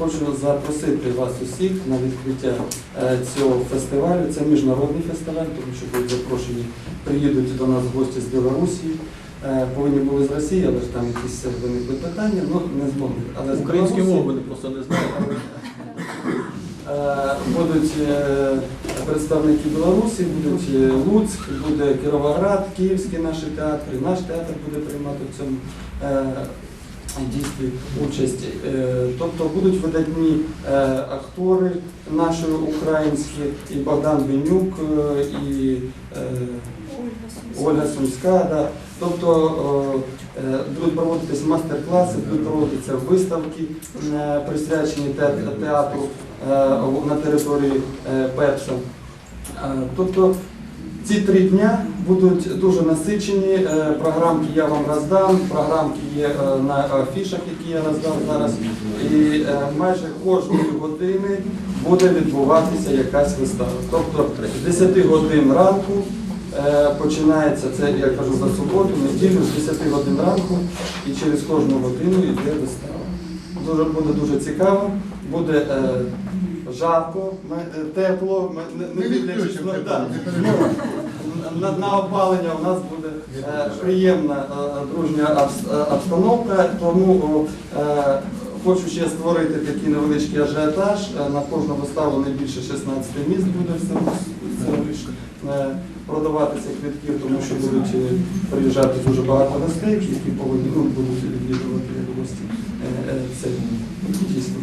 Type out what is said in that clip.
Хочу запросити вас усіх на відкриття е, цього фестивалю. Це міжнародний фестиваль, тому що будуть запрошені, приїдуть до нас гості з Білорусі. Е, Повинні були з Росії, але ж там якісь виникли питання, ну не змогли. Але Українські мови вони просто не знають. е, будуть представники Білорусі, будуть Луцьк, буде Кіровоград, Київський наші театри, наш театр буде приймати в цьому. Дійстві участь. Е, Тобто будуть видатні е, актори наші українські, і Богдан Бенюк, е, і Ольга Сумська. Да. Тобто будуть проводитись майстер-класи, будуть проводитися виставки, присвячені театру на території Е, Тобто ці три дня будуть дуже насичені. Е, Програмки я вам роздам, програмки є е, на афішах, які я роздав зараз. І е, майже кожної години буде відбуватися якась вистава. Тобто з 10 годин ранку е, починається це, я кажу за суботу, неділю, з 10 годин ранку і через кожну годину йде вистава. Дуже буде дуже цікаво, буде е, жарко, е, тепло, ми, не, дивлячись на- да. на, на опалення у нас буде е, приємна е, дружня обстановка, тому е, хочу ще створити такий невеличкий ажіотаж. На кожну виставу не більше 16 місць буде все, продаватися квитки, тому що будуть приїжджати дуже багато гостей, які повинні ну, будуть відвідувати гості. Це дійсно.